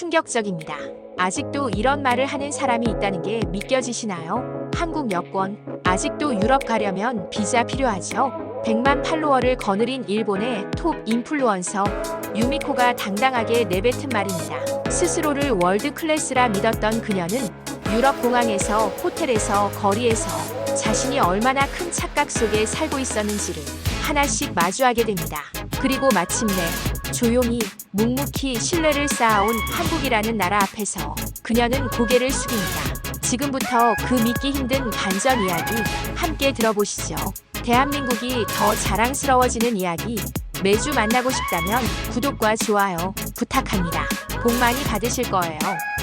충격적입니다. 아직도 이런 말을 하는 사람이 있다는 게 믿겨지시나요? 한국 여권. 아직도 유럽 가려면 비자 필요하죠? 100만 팔로워를 거느린 일본의 톱 인플루언서 유미코가 당당하게 내뱉은 말입니다. 스스로를 월드 클래스라 믿었던 그녀는 유럽 공항에서 호텔에서 거리에서 자신이 얼마나 큰 착각 속에 살고 있었는지를 하나씩 마주하게 됩니다. 그리고 마침내 조용히 묵묵히 신뢰를 쌓아온 한국이라는 나라 앞에서 그녀는 고개를 숙입니다. 지금부터 그 믿기 힘든 반전 이야기 함께 들어보시죠. 대한민국이 더 자랑스러워지는 이야기 매주 만나고 싶다면 구독과 좋아요 부탁합니다. 복 많이 받으실 거예요.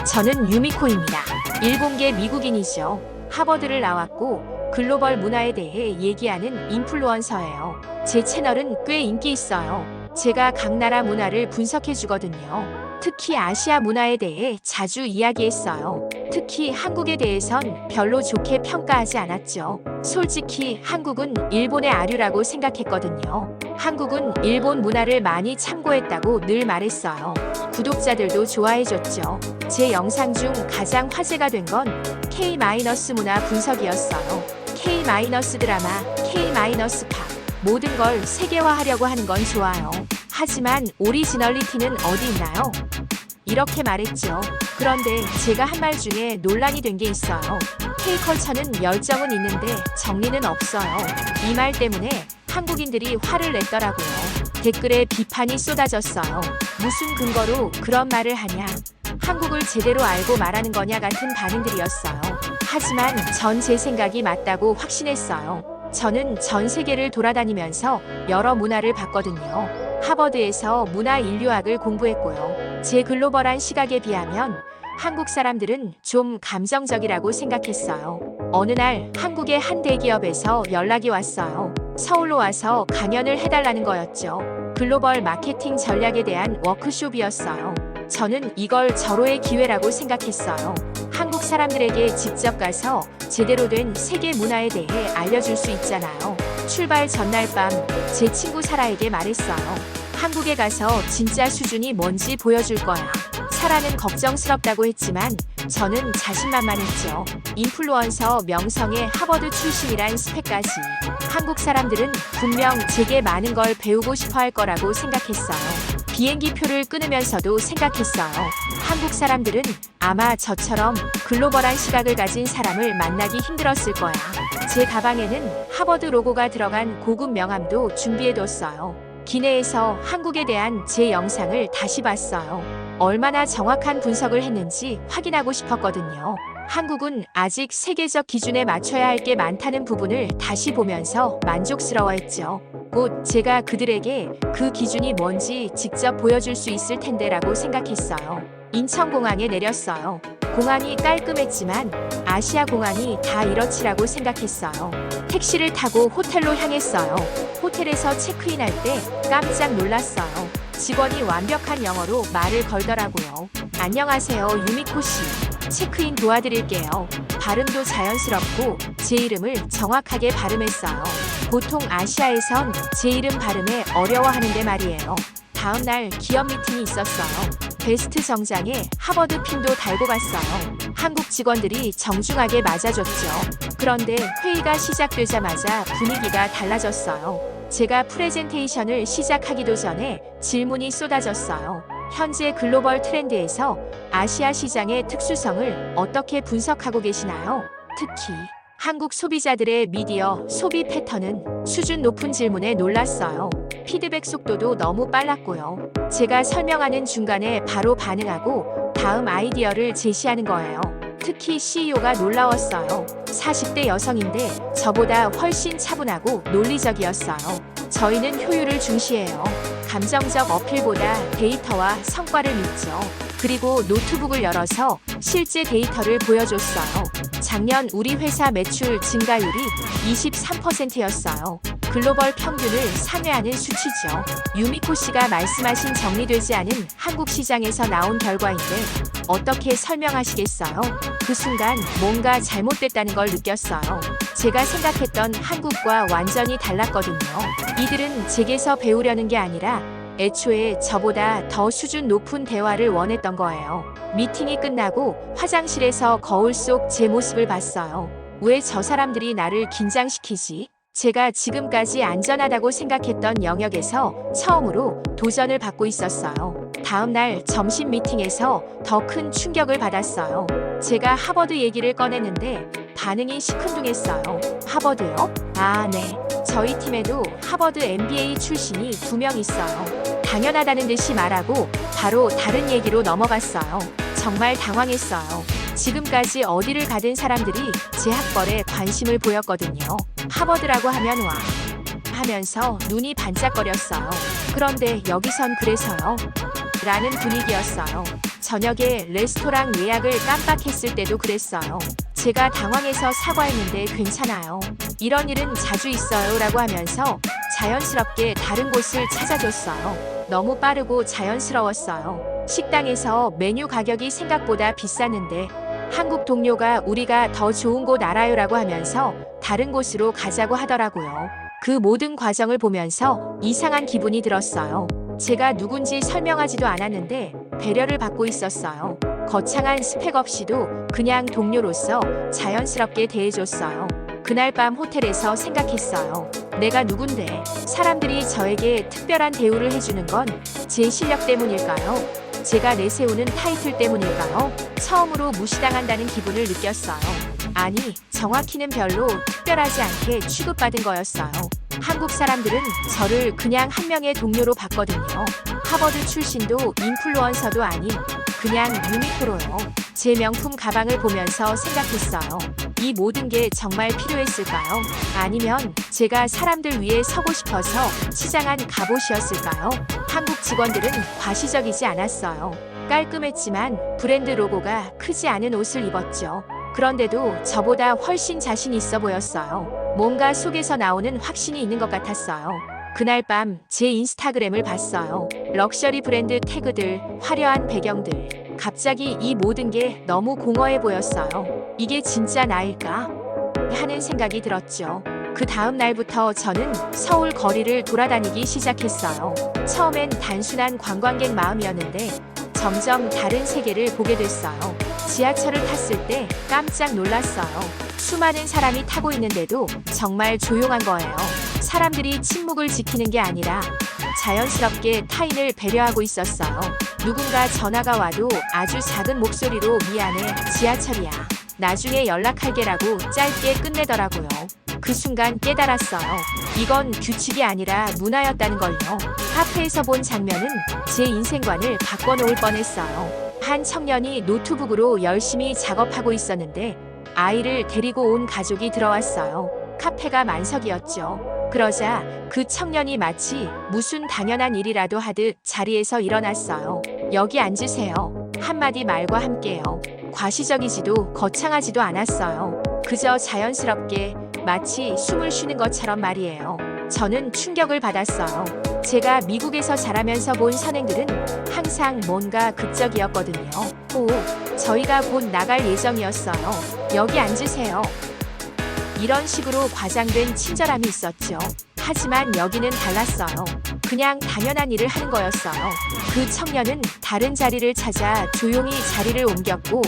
저는 유미코입니다. 일공계 미국인이죠. 하버드를 나왔고 글로벌 문화에 대해 얘기하는 인플루언서예요. 제 채널은 꽤 인기 있어요. 제가 각 나라 문화를 분석해 주거든요. 특히 아시아 문화에 대해 자주 이야기했어요. 특히 한국에 대해선 별로 좋게 평가하지 않았죠. 솔직히 한국은 일본의 아류라고 생각했거든요. 한국은 일본 문화를 많이 참고했다고 늘 말했어요. 구독자들도 좋아해줬죠. 제 영상 중 가장 화제가 된 건 K- 문화 분석이었어요. K- 드라마, K- 팝. 모든 걸 세계화하려고 하는 건 좋아요. 하지만 오리지널리티는 어디 있나요? 이렇게 말했죠. 그런데 제가 한 말 중에 논란이 된 게 있어요. K컬처는 열정은 있는데 정리는 없어요. 이 말 때문에 한국인들이 화를 냈더라고요. 댓글에 비판이 쏟아졌어요. 무슨 근거로 그런 말을 하냐? 한국을 제대로 알고 말하는 거냐 같은 반응들이었어요. 하지만 전 제 생각이 맞다고 확신했어요. 저는 전 세계를 돌아다니면서 여러 문화를 봤거든요. 하버드에서 문화 인류학을 공부했고요. 제 글로벌한 시각에 비하면 한국 사람들은 좀 감정적이라고 생각했어요. 어느 날 한국의 한 대기업에서 연락이 왔어요. 서울로 와서 강연을 해달라는 거였죠. 글로벌 마케팅 전략에 대한 워크숍이었어요. 저는 이걸 절호의 기회라고 생각했어요. 한국 사람들에게 직접 가서 제대로 된 세계 문화에 대해 알려줄 수 있잖아요. 출발 전날 밤 제 친구 사라에게 말했어요. 한국에 가서 진짜 수준이 뭔지 보여줄 거야. 사라는 걱정스럽다고 했지만 저는 자신만만했죠. 인플루언서 명성의 하버드 출신이란 스펙까지. 한국 사람들은 분명 제게 많은 걸 배우고 싶어 할 거라고 생각했어요. 비행기 표를 끊으면서도 생각했어요. 한국 사람들은 아마 저처럼 글로벌한 시각을 가진 사람을 만나기 힘들었을 거야. 제 가방에는 하버드 로고가 들어간 고급 명함도 준비해뒀어요. 기내에서 한국에 대한 제 영상을 다시 봤어요. 얼마나 정확한 분석을 했는지 확인하고 싶었거든요. 한국은 아직 세계적 기준에 맞춰야 할 게 많다는 부분을 다시 보면서 만족스러워했죠. 곧 제가 그들에게 그 기준이 뭔지 직접 보여줄 수 있을 텐데라고 생각했어요. 인천공항에 내렸어요. 공항이 깔끔했지만 아시아 공항이 다 이렇지라고 생각했어요. 택시를 타고 호텔로 향했어요. 호텔에서 체크인할 때 깜짝 놀랐어요. 직원이 완벽한 영어로 말을 걸더라고요. 안녕하세요, 유미코 씨. 체크인 도와드릴게요. 발음도 자연스럽고 제 이름을 정확하게 발음했어요. 보통 아시아에선 제 이름 발음에 어려워하는데 말이에요. 다음 날 기업 미팅이 있었어요. 베스트 정장에 하버드 핀도 달고 갔어요. 한국 직원들이 정중하게 맞아줬죠. 그런데 회의가 시작되자마자 분위기가 달라졌어요. 제가 프레젠테이션을 시작하기도 전에 질문이 쏟아졌어요. 현재 글로벌 트렌드에서 아시아 시장의 특수성을 어떻게 분석하고 계시나요? 특히 한국 소비자들의 미디어 소비 패턴은 수준 높은 질문에 놀랐어요. 피드백 속도도 너무 빨랐고요. 제가 설명하는 중간에 바로 반응하고 다음 아이디어를 제시하는 거예요. 특히 CEO가 놀라웠어요. 40대 여성인데 저보다 훨씬 차분하고 논리적이었어요. 저희는 효율을 중시해요. 감정적 어필보다 데이터와 성과를 믿죠. 그리고 노트북을 열어서 실제 데이터를 보여줬어요. 작년 우리 회사 매출 증가율이 23%였어요. 글로벌 평균을 상회하는 수치죠. 유미코 씨가 말씀하신 정리되지 않은 한국 시장에서 나온 결과인데 어떻게 설명하시겠어요? 그 순간 뭔가 잘못됐다는 걸 느꼈어요. 제가 생각했던 한국과 완전히 달랐거든요. 이들은 제게서 배우려는 게 아니라 애초에 저보다 더 수준 높은 대화를 원했던 거예요. 미팅이 끝나고 화장실에서 거울 속 제 모습을 봤어요. 왜 저 사람들이 나를 긴장시키지? 제가 지금까지 안전하다고 생각했던 영역에서 처음으로 도전을 받고 있었어요. 다음 날 점심 미팅에서 더 큰 충격을 받았어요. 제가 하버드 얘기를 꺼냈는데 반응이 시큰둥했어요. 하버드요? 아, 네. 저희 팀에도 하버드 MBA 출신이 두 명 있어요. 당연하다는 듯이 말하고 바로 다른 얘기로 넘어갔어요. 정말 당황했어요. 지금까지 어디를 가든 사람들이 제 학벌에 관심을 보였거든요. 하버드라고 하면 와. 하면서 눈이 반짝거렸어요. 그런데 여기선 그래서요. 라는 분위기였어요. 저녁에 레스토랑 예약을 깜빡했을 때도 그랬어요. 제가 당황해서 사과했는데 괜찮아요. 이런 일은 자주 있어요. 라고 하면서 자연스럽게 다른 곳을 찾아줬어요. 너무 빠르고 자연스러웠어요. 식당에서 메뉴 가격이 생각보다 비쌌는데 한국 동료가 우리가 더 좋은 곳 알아요라고 하면서 다른 곳으로 가자고 하더라고요. 그 모든 과정을 보면서 이상한 기분이 들었어요. 제가 누군지 설명하지도 않았는데 배려를 받고 있었어요. 거창한 스펙 없이도 그냥 동료로서 자연스럽게 대해줬어요. 그날 밤 호텔에서 생각했어요. 내가 누군데 사람들이 저에게 특별한 대우를 해주는 건 제 실력 때문일까요? 제가 내세우는 타이틀 때문일까요? 처음으로 무시당한다는 기분을 느꼈어요. 아니, 정확히는 별로 특별하지 않게 취급받은 거였어요. 한국 사람들은 저를 그냥 한 명의 동료로 봤거든요. 하버드 출신도 인플루언서도 아닌 그냥 유니크로요. 제 명품 가방을 보면서 생각했어요. 이 모든 게 정말 필요했을까요? 아니면 제가 사람들 위해 서고 싶어서 치장한 갑옷이었을까요? 한국 직원들은 과시적이지 않았어요. 깔끔했지만 브랜드 로고가 크지 않은 옷을 입었죠. 그런데도 저보다 훨씬 자신 있어 보였어요. 뭔가 속에서 나오는 확신이 있는 것 같았어요. 그날 밤 제 인스타그램을 봤어요. 럭셔리 브랜드 태그들, 화려한 배경들. 갑자기 이 모든 게 너무 공허해 보였어요. 이게 진짜 나일까? 하는 생각이 들었죠. 그 다음 날부터 저는 서울 거리를 돌아다니기 시작했어요. 처음엔 단순한 관광객 마음이었는데 점점 다른 세계를 보게 됐어요. 지하철을 탔을 때 깜짝 놀랐어요. 수많은 사람이 타고 있는데도 정말 조용한 거예요. 사람들이 침묵을 지키는 게 아니라 자연스럽게 타인을 배려하고 있었어요. 누군가 전화가 와도 아주 작은 목소리로 미안해, 지하철이야. 나중에 연락할게라고 짧게 끝내더라고요. 그 순간 깨달았어요. 이건 규칙이 아니라 문화였다는 걸요. 카페에서 본 장면은 제 인생관을 바꿔놓을 뻔했어요. 한 청년이 노트북으로 열심히 작업하고 있었는데 아이를 데리고 온 가족이 들어왔어요. 카페가 만석이었죠. 그러자 그 청년이 마치 무슨 당연한 일이라도 하듯 자리에서 일어났어요. 여기 앉으세요. 한마디 말과 함께요. 과시적이지도 거창하지도 않았어요. 그저 자연스럽게 마치 숨을 쉬는 것처럼 말이에요. 저는 충격을 받았어요. 제가 미국에서 자라면서 본 선행들은 항상 뭔가 극적이었거든요. 오, 저희가 곧 나갈 예정이었어요. 여기 앉으세요. 이런 식으로 과장된 친절함이 있었죠. 하지만 여기는 달랐어요. 그냥 당연한 일을 하는 거였어요. 그 청년은 다른 자리를 찾아 조용히 자리를 옮겼고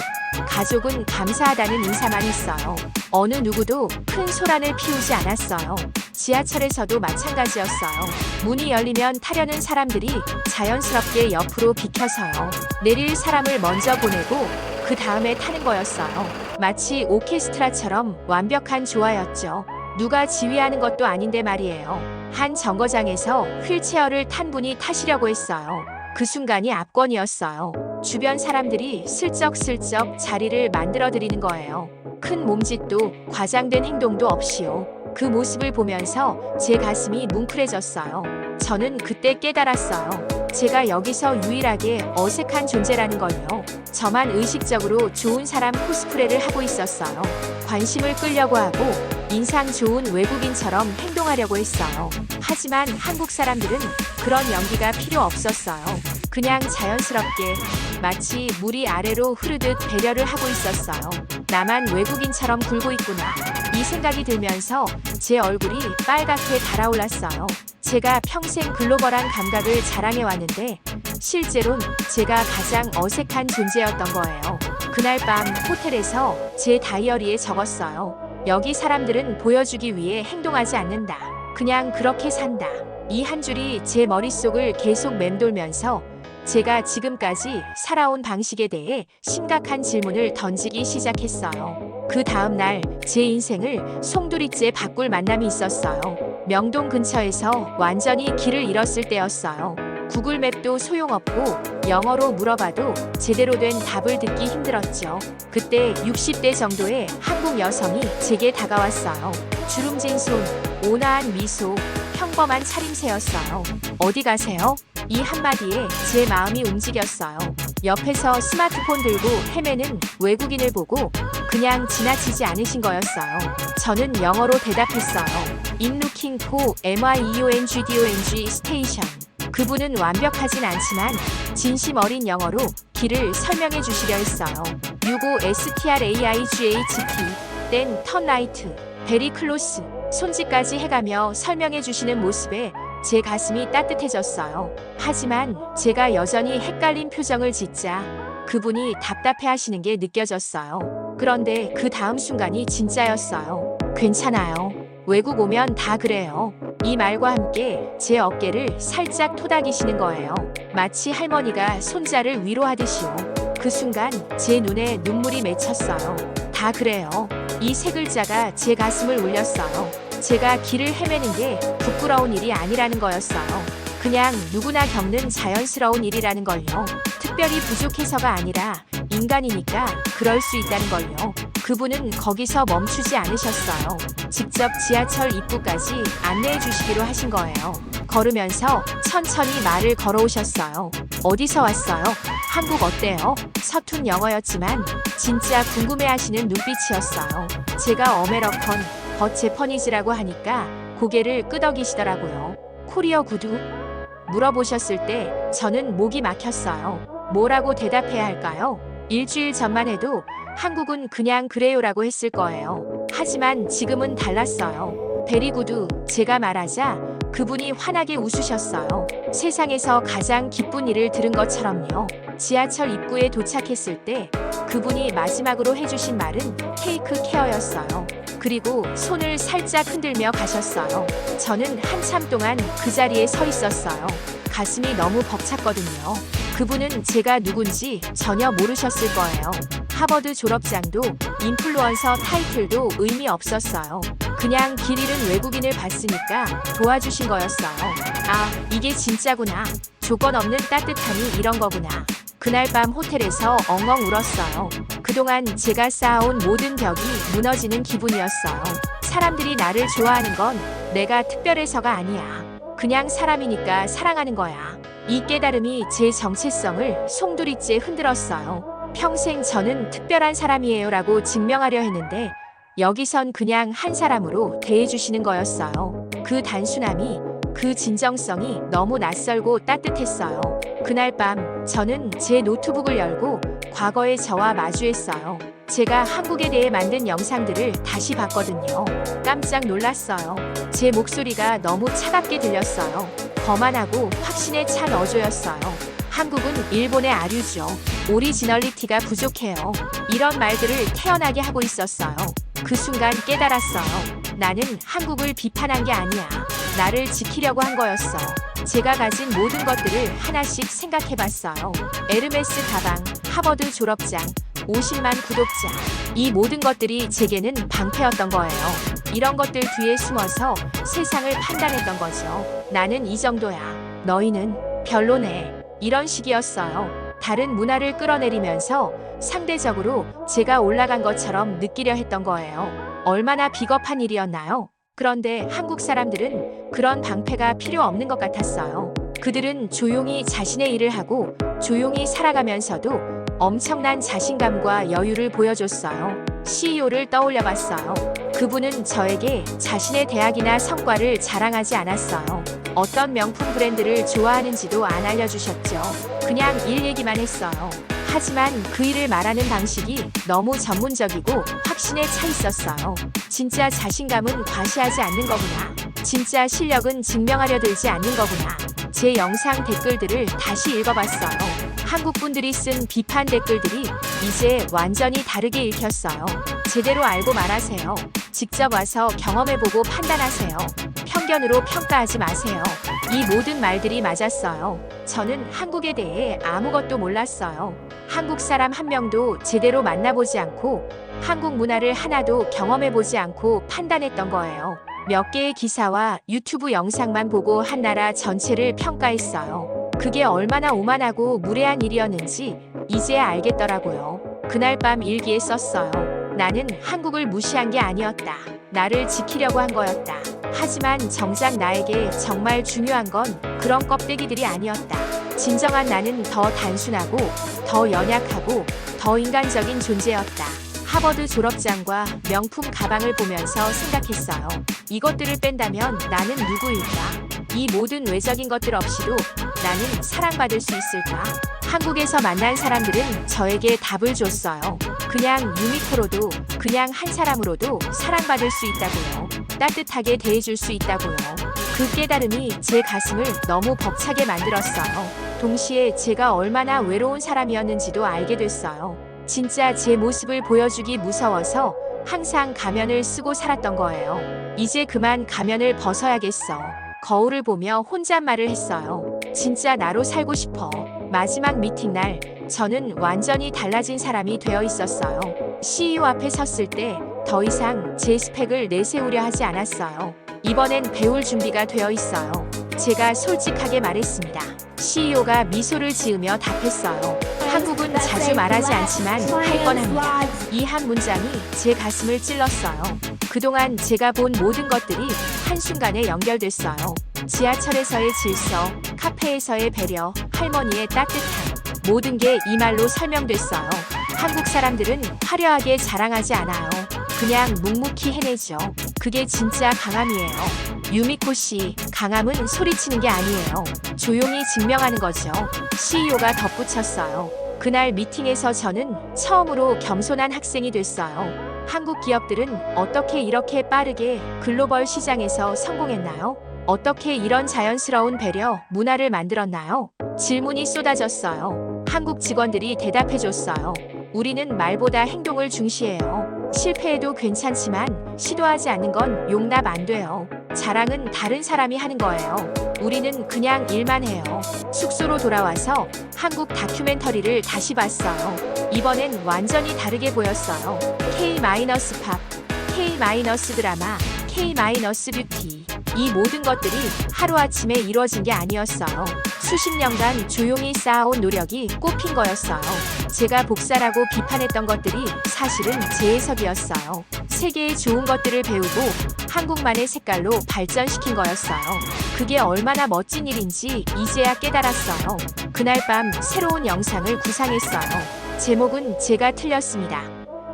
가족은 감사하다는 인사만 했어요. 어느 누구도 큰 소란을 피우지 않았어요. 지하철에서도 마찬가지였어요. 문이 열리면 타려는 사람들이 자연스럽게 옆으로 비켜서요. 내릴 사람을 먼저 보내고 그 다음에 타는 거였어요. 마치 오케스트라처럼 완벽한 조화였죠. 누가 지휘하는 것도 아닌데 말이에요. 한 정거장에서 휠체어를 탄 분이 타시려고 했어요. 그 순간이 압권이었어요. 주변 사람들이 슬쩍슬쩍 자리를 만들어 드리는 거예요. 큰 몸짓도 과장된 행동도 없이요. 그 모습을 보면서 제 가슴이 뭉클해졌어요. 저는 그때 깨달았어요. 제가 여기서 유일하게 어색한 존재라는 걸요. 저만 의식적으로 좋은 사람 코스프레를 하고 있었어요. 관심을 끌려고 하고 인상 좋은 외국인처럼 행동하려고 했어요. 하지만 한국 사람들은 그런 연기가 필요 없었어요. 그냥 자연스럽게 마치 물이 아래로 흐르듯 배려를 하고 있었어요. 나만 외국인처럼 굴고 있구나. 이 생각이 들면서 제 얼굴이 빨갛게 달아올랐어요. 제가 평생 글로벌한 감각을 자랑해 왔는데 실제론 제가 가장 어색한 존재였던 거예요. 그날 밤 호텔에서 제 다이어리에 적었어요. 여기 사람들은 보여주기 위해 행동하지 않는다. 그냥 그렇게 산다. 이 한 줄이 제 머릿속을 계속 맴돌면서 제가 지금까지 살아온 방식에 대해 심각한 질문을 던지기 시작했어요. 그 다음 날 제 인생을 송두리째 바꿀 만남이 있었어요. 명동 근처에서 완전히 길을 잃었을 때였어요. 구글맵도 소용없고 영어로 물어봐도 제대로 된 답을 듣기 힘들었죠. 그때 60대 정도의 한국 여성이 제게 다가왔어요. 주름진 손, 온화한 미소, 평범한 차림새였어요. 어디 가세요? 이 한마디에 제 마음이 움직였어요. 옆에서 스마트폰 들고 헤매는 외국인을 보고 그냥 지나치지 않으신 거였어요. 저는 영어로 대답했어요. In looking for M-I-E-O-N-G-D-O-N-G station. 그분은 완벽하진 않지만 진심 어린 영어로 길을 설명해 주시려 했어요. 65 STRAIGHT 땐 턴라이트 베리 클로스 손짓까지 해가며 설명해 주시는 모습에 제 가슴이 따뜻해졌어요. 하지만 제가 여전히 헷갈린 표정을 짓자 그분이 답답해 하시는 게 느껴졌어요. 그런데 그 다음 순간이 진짜였어요. 괜찮아요. 외국 오면 다 그래요. 이 말과 함께 제 어깨를 살짝 토닥이시는 거예요. 마치 할머니가 손자를 위로하듯이요. 그 순간 제 눈에 눈물이 맺혔어요. 다 그래요. 이 세 글자가 제 가슴을 울렸어요. 제가 길을 헤매는 게 부끄러운 일이 아니라는 거였어요. 그냥 누구나 겪는 자연스러운 일이라는 걸요. 특별히 부족해서가 아니라 인간이니까 그럴 수 있다는 걸요. 그분은 거기서 멈추지 않으셨어요. 직접 지하철 입구까지 안내해 주시기로 하신 거예요. 걸으면서 천천히 말을 걸어오셨어요. 어디서 왔어요? 한국 어때요? 서툰 영어였지만 진짜 궁금해하시는 눈빛이었어요. 제가 어메러컨, 버체퍼니즈라고 하니까 고개를 끄덕이시더라고요. 코리어 구두? 물어보셨을 때 저는 목이 막혔어요. 뭐라고 대답해야 할까요? 일주일 전만 해도 한국은 그냥 그래요라고 했을 거예요. 하지만 지금은 달랐어요. 베리구두 제가 말하자 그분이 환하게 웃으셨어요. 세상에서 가장 기쁜 일을 들은 것처럼요. 지하철 입구에 도착했을 때 그분이 마지막으로 해주신 말은 케이크 케어였어요. 그리고 손을 살짝 흔들며 가셨어요. 저는 한참 동안 그 자리에 서 있었어요. 가슴이 너무 벅찼거든요. 그분은 제가 누군지 전혀 모르셨을 거예요. 하버드 졸업장도 인플루언서 타이틀도 의미 없었어요. 그냥 길 잃은 외국인을 봤으니까 도와주신 거였어요. 아, 이게 진짜구나. 조건 없는 따뜻함이 이런 거구나. 그날 밤 호텔에서 엉엉 울었어요. 그동안 제가 쌓아온 모든 벽이 무너지는 기분이었어요. 사람들이 나를 좋아하는 건 내가 특별해서가 아니야. 그냥 사람이니까 사랑하는 거야. 이 깨달음이 제 정체성을 송두리째 흔들었어요. 평생 저는 특별한 사람이에요 라고 증명하려 했는데 여기선 그냥 한 사람으로 대해주시는 거였어요. 그 단순함이, 그 진정성이 너무 낯설고 따뜻했어요. 그날 밤 저는 제 노트북을 열고 과거의 저와 마주했어요. 제가 한국에 대해 만든 영상들을 다시 봤거든요. 깜짝 놀랐어요. 제 목소리가 너무 차갑게 들렸어요. 거만하고 확신에 찬 어조였어요. 한국은 일본의 아류죠. 오리지널리티가 부족해요. 이런 말들을 태어나게 하고 있었어요. 그 순간 깨달았어요. 나는 한국을 비판한 게 아니야. 나를 지키려고 한 거였어. 제가 가진 모든 것들을 하나씩 생각해 봤어요. 에르메스 가방, 하버드 졸업장, 50만 구독자. 이 모든 것들이 제게는 방패였던 거예요. 이런 것들 뒤에 숨어서 세상을 판단했던 거죠. 나는 이 정도야. 너희는 별로네. 이런 식이었어요. 다른 문화를 끌어내리면서 상대적으로 제가 올라간 것처럼 느끼려 했던 거예요. 얼마나 비겁한 일이었나요? 그런데 한국 사람들은 그런 방패가 필요 없는 것 같았어요. 그들은 조용히 자신의 일을 하고 조용히 살아가면서도 엄청난 자신감과 여유를 보여줬어요. CEO를 떠올려 봤어요. 그분은 저에게 자신의 대학이나 성과를 자랑하지 않았어요. 어떤 명품 브랜드를 좋아하는지도 안 알려주셨죠. 그냥 일 얘기만 했어요. 하지만 그 일을 말하는 방식이 너무 전문적이고 확신에 차 있었어요. 진짜 자신감은 과시하지 않는 거구나. 진짜 실력은 증명하려 들지 않는 거구나. 제 영상 댓글들을 다시 읽어봤어요. 한국 분들이 쓴 비판 댓글들이 이제 완전히 다르게 읽혔어요. 제대로 알고 말하세요. 직접 와서 경험해보고 판단하세요. 편견으로 평가하지 마세요. 이 모든 말들이 맞았어요. 저는 한국에 대해 아무것도 몰랐어요. 한국 사람 한 명도 제대로 만나보지 않고 한국 문화를 하나도 경험해보지 않고 판단했던 거예요. 몇 개의 기사와 유튜브 영상만 보고 한 나라 전체를 평가했어요. 그게 얼마나 오만하고 무례한 일이었는지 이제야 알겠더라고요. 그날 밤 일기에 썼어요. 나는 한국을 무시한 게 아니었다. 나를 지키려고 한 거였다. 하지만 정작 나에게 정말 중요한 건 그런 껍데기들이 아니었다. 진정한 나는 더 단순하고 더 연약하고 더 인간적인 존재였다. 하버드 졸업장과 명품 가방을 보면서 생각했어요. 이것들을 뺀다면 나는 누구일까? 이 모든 외적인 것들 없이도 나는 사랑받을 수 있을까? 한국에서 만난 사람들은 저에게 답을 줬어요. 그냥 유미코로도, 그냥 한 사람으로도 사랑받을 수 있다고요. 따뜻하게 대해줄 수 있다고요. 그 깨달음이 제 가슴을 너무 벅차게 만들었어요. 동시에 제가 얼마나 외로운 사람이었는지도 알게 됐어요. 진짜 제 모습을 보여주기 무서워서 항상 가면을 쓰고 살았던 거예요. 이제 그만 가면을 벗어야겠어. 거울을 보며 혼잣말을 했어요. 진짜 나로 살고 싶어. 마지막 미팅 날, 저는 완전히 달라진 사람이 되어 있었어요. CEO 앞에 섰을 때 더 이상 제 스펙을 내세우려 하지 않았어요. 이번엔 배울 준비가 되어 있어요. 제가 솔직하게 말했습니다. CEO가 미소를 지으며 답했어요. 한국은 자주 말하지 않지만 할 뻔합니다. 이 한 문장이 제 가슴을 찔렀어요. 그동안 제가 본 모든 것들이 한순간에 연결됐어요. 지하철에서의 질서, 카페에서의 배려, 할머니의 따뜻함. 모든 게 이 말로 설명됐어요. 한국 사람들은 화려하게 자랑하지 않아요. 그냥 묵묵히 해내죠. 그게 진짜 강함이에요. 유미코 씨, 강함은 소리치는 게 아니에요. 조용히 증명하는 거죠. CEO가 덧붙였어요. 그날 미팅에서 저는 처음으로 겸손한 학생이 됐어요. 한국 기업들은 어떻게 이렇게 빠르게 글로벌 시장에서 성공했나요? 어떻게 이런 자연스러운 배려, 문화를 만들었나요? 질문이 쏟아졌어요. 한국 직원들이 대답해줬어요. 우리는 말보다 행동을 중시해요. 실패해도 괜찮지만 시도하지 않는 건 용납 안 돼요. 자랑은 다른 사람이 하는 거예요. 우리는 그냥 일만 해요. 숙소로 돌아와서 한국 다큐멘터리를 다시 봤어요. 이번엔 완전히 다르게 보였어요. K-팝, K-드라마, K-뷰티. 이 모든 것들이 하루아침에 이루어진 게 아니었어요. 수십 년간 조용히 쌓아온 노력이 꽃핀 거였어요. 제가 복사라고 비판했던 것들이 사실은 제 해석이었어요. 세계의 좋은 것들을 배우고 한국만의 색깔로 발전시킨 거였어요. 그게 얼마나 멋진 일인지 이제야 깨달았어요. 그날 밤 새로운 영상을 구상했어요. 제목은 제가 틀렸습니다.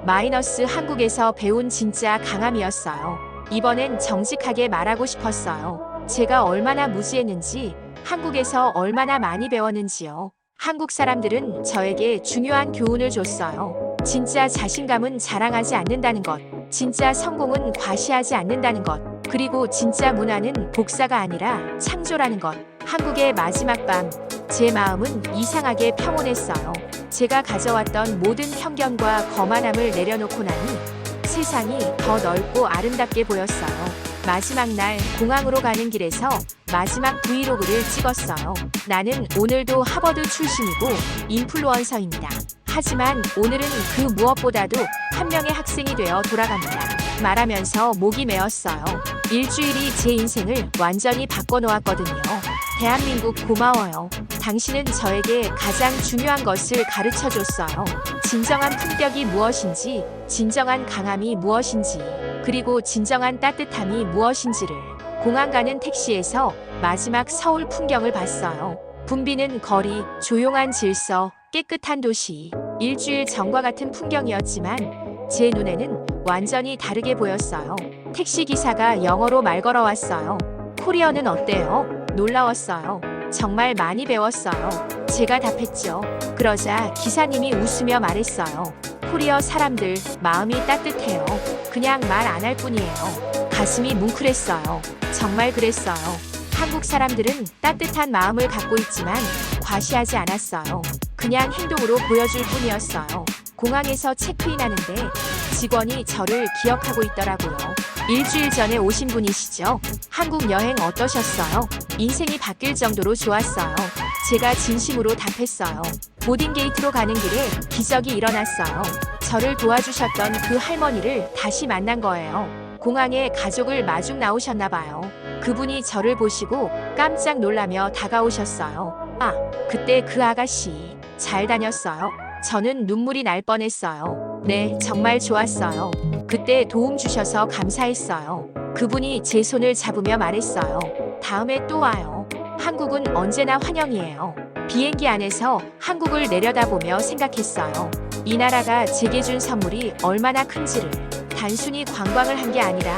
마이너스 한국에서 배운 진짜 강함이었어요. 이번엔 정직하게 말하고 싶었어요. 제가 얼마나 무지했는지, 한국에서 얼마나 많이 배웠는지요. 한국 사람들은 저에게 중요한 교훈을 줬어요. 진짜 자신감은 자랑하지 않는다는 것, 진짜 성공은 과시하지 않는다는 것, 그리고 진짜 문화는 복사가 아니라 창조라는 것. 한국의 마지막 밤, 제 마음은 이상하게 평온했어요. 제가 가져왔던 모든 편견과 거만함을 내려놓고 나니 세상이 더 넓고 아름답게 보였어요. 마지막 날 공항으로 가는 길에서 마지막 브이로그를 찍었어요. 나는 오늘도 하버드 출신이고 인플루언서입니다. 하지만 오늘은 그 무엇보다도 한 명의 학생이 되어 돌아갑니다. 말하면서 목이 메었어요. 일주일이 제 인생을 완전히 바꿔놓았거든요. 대한민국 고마워요. 당신은 저에게 가장 중요한 것을 가르쳐 줬어요. 진정한 품격이 무엇인지, 진정한 강함이 무엇인지, 그리고 진정한 따뜻함이 무엇인지를 공항 가는 택시에서 마지막 서울 풍경을 봤어요. 붐비는 거리, 조용한 질서, 깨끗한 도시. 일주일 전과 같은 풍경이었지만 제 눈에는 완전히 다르게 보였어요. 택시 기사가 영어로 말 걸어왔어요. 코리어는 어때요? 놀라웠어요. 정말 많이 배웠어요. 제가 답했죠. 그러자 기사님이 웃으며 말했어요. 코리어 사람들 마음이 따뜻해요. 그냥 말 안 할 뿐이에요. 가슴이 뭉클했어요. 정말 그랬어요. 한국 사람들은 따뜻한 마음을 갖고 있지만 과시하지 않았어요. 그냥 행동으로 보여줄 뿐이었어요. 공항에서 체크인하는데 직원이 저를 기억하고 있더라고요. 일주일 전에 오신 분이시죠? 한국 여행 어떠셨어요? 인생이 바뀔 정도로 좋았어요. 제가 진심으로 답했어요. 보딩게이트로 가는 길에 기적이 일어났어요. 저를 도와주셨던 그 할머니를 다시 만난 거예요. 공항에 가족을 마중 나오셨나 봐요. 그분이 저를 보시고 깜짝 놀라며 다가오셨어요. 아, 그때 그 아가씨 잘 다녔어요. 저는 눈물이 날 뻔했어요. 네, 정말 좋았어요. 그때 도움 주셔서 감사했어요. 그분이 제 손을 잡으며 말했어요. 다음에 또 와요. 한국은 언제나 환영이에요. 비행기 안에서 한국을 내려다보며 생각했어요. 이 나라가 제게 준 선물이 얼마나 큰지를 단순히 관광을 한 게 아니라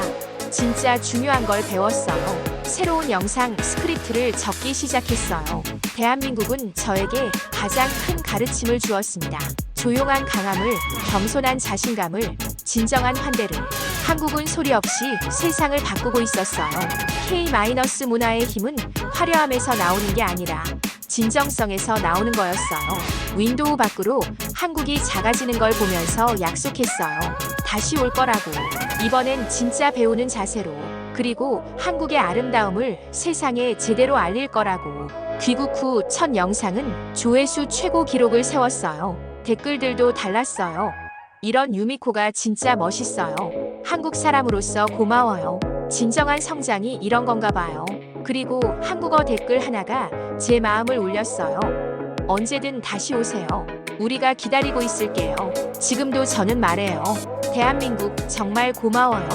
진짜 중요한 걸 배웠어요. 새로운 영상 스크립트를 적기 시작했어요. 대한민국은 저에게 가장 큰 가르침을 주었습니다. 조용한 강함을, 겸손한 자신감을, 진정한 환대를. 한국은 소리 없이 세상을 바꾸고 있었어요. K- 문화의 힘은 화려함에서 나오는 게 아니라 진정성에서 나오는 거였어요. 윈도우 밖으로 한국이 작아지는 걸 보면서 약속했어요. 다시 올 거라고. 이번엔 진짜 배우는 자세로. 그리고 한국의 아름다움을 세상에 제대로 알릴 거라고. 귀국 후 첫 영상은 조회수 최고 기록을 세웠어요. 댓글들도 달랐어요. 이런 유미코가 진짜 멋있어요. 한국 사람으로서 고마워요. 진정한 성장이 이런 건가 봐요. 그리고 한국어 댓글 하나가 제 마음을 울렸어요. 언제든 다시 오세요. 우리가 기다리고 있을게요. 지금도 저는 말해요. 대한민국 정말 고마워요.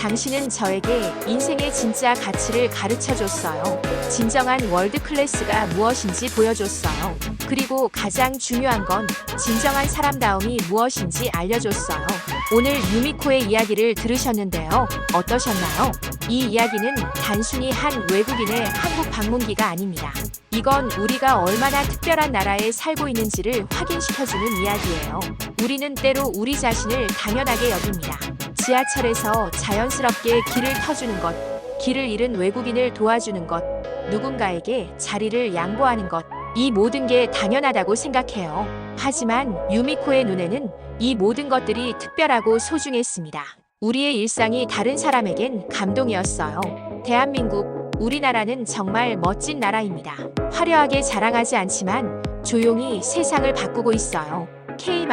당신은 저에게 인생의 진짜 가치를 가르쳐 줬어요. 진정한 월드 클래스가 무엇인지 보여줬어요. 그리고 가장 중요한 건 진정한 사람다움이 무엇인지 알려줬어요. 오늘 유미코의 이야기를 들으셨는데요. 어떠셨나요? 이 이야기는 단순히 한 외국인의 한국 방문기가 아닙니다. 이건 우리가 얼마나 특별한 나라에 살고 있는지를 확인시켜주는 이야기예요. 우리는 때로 우리 자신을 당연하게 여깁니다. 지하철에서 자연스럽게 길을 터주는 것, 길을 잃은 외국인을 도와주는 것, 누군가에게 자리를 양보하는 것, 이 모든 게 당연하다고 생각해요. 하지만 유미코의 눈에는 이 모든 것들이 특별하고 소중했습니다. 우리의 일상이 다른 사람에겐 감동이었어요. 대한민국, 우리나라는 정말 멋진 나라입니다. 화려하게 자랑하지 않지만 조용히 세상을 바꾸고 있어요. K-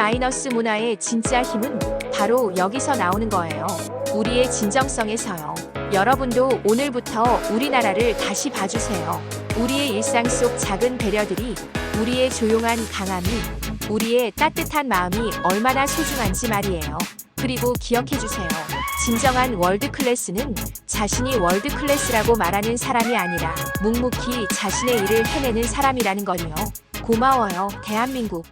문화의 진짜 힘은 바로 여기서 나오는 거예요. 우리의 진정성에서요. 여러분도 오늘부터 우리나라를 다시 봐주세요. 우리의 일상 속 작은 배려들이 우리의 조용한 강함이 우리의 따뜻한 마음이 얼마나 소중한지 말이에요. 그리고 기억해 주세요. 진정한 월드 클래스는 자신이 월드 클래스라고 말하는 사람이 아니라 묵묵히 자신의 일을 해내는 사람이라는 거니요. 고마워요, 대한민국.